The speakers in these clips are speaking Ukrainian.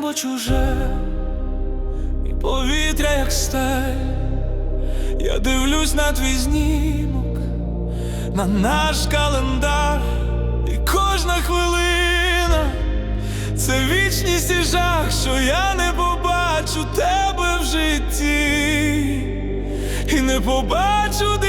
чуже, і повітря, як стель. Я дивлюсь на твій знімок, на наш календар, і кожна хвилина це вічність і жах, що я не побачу тебе в житті, і не побачу.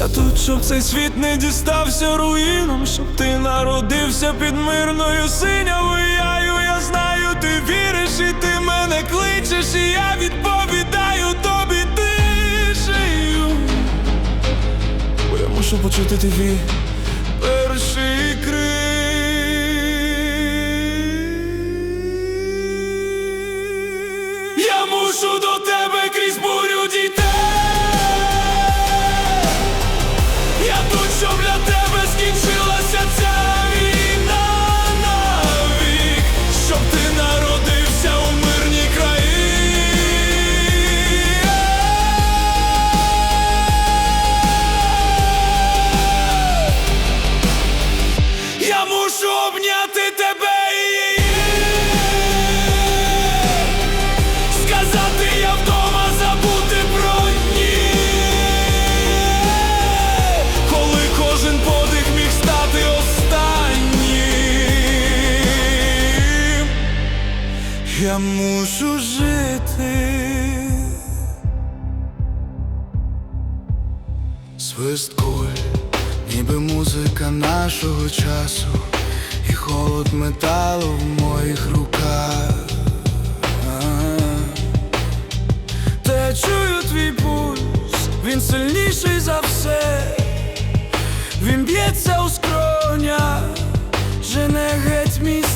Я тут, щоб цей світ не дістався руїном, щоб ти народився під мирною синявою яю. Я знаю, ти віриш, і ти мене кличеш, і я відповідаю тобі тишею. Бо я мушу почути твій перший крик. Я мушу до тебе крізь бурю Я тут, щоб для тебе скінчилася Я мушу жити Свист куль, ніби музика нашого часу, і холод металу в моїх руках. Та я чую твій пульс, він сильніший за все, він б'ється у скронях, жене геть мій.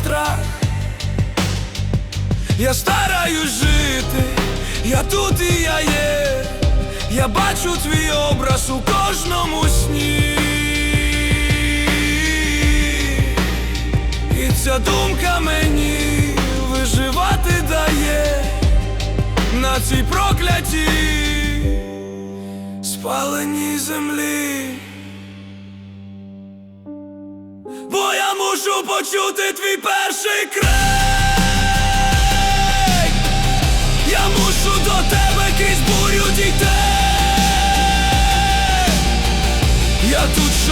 Я стараюсь жити, я тут і я є, я бачу твій образ у кожному сні. І ця думка мені виживати дає на цій проклятій спаленій землі. Бо я мушу почути твій перший крик.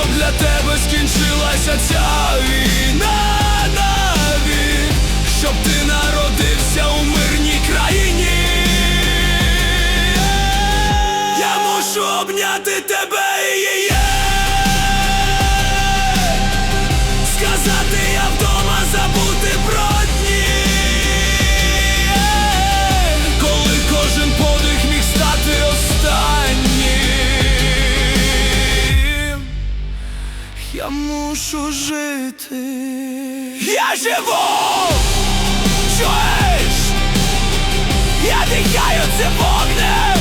Щоб для тебе скінчилася ця війна? Навік, щоб ти мушу жити. Я живу! Чуєш? Я дихаю цим вогнем,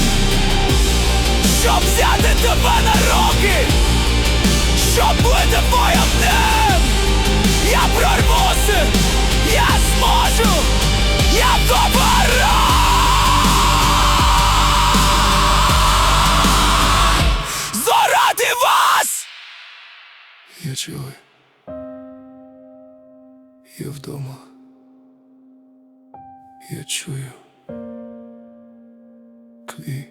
щоб взяти тебе на руки, щоб бути твоїм днем. Я прорвуся, Я чую. Я вдома. Я чую. Твій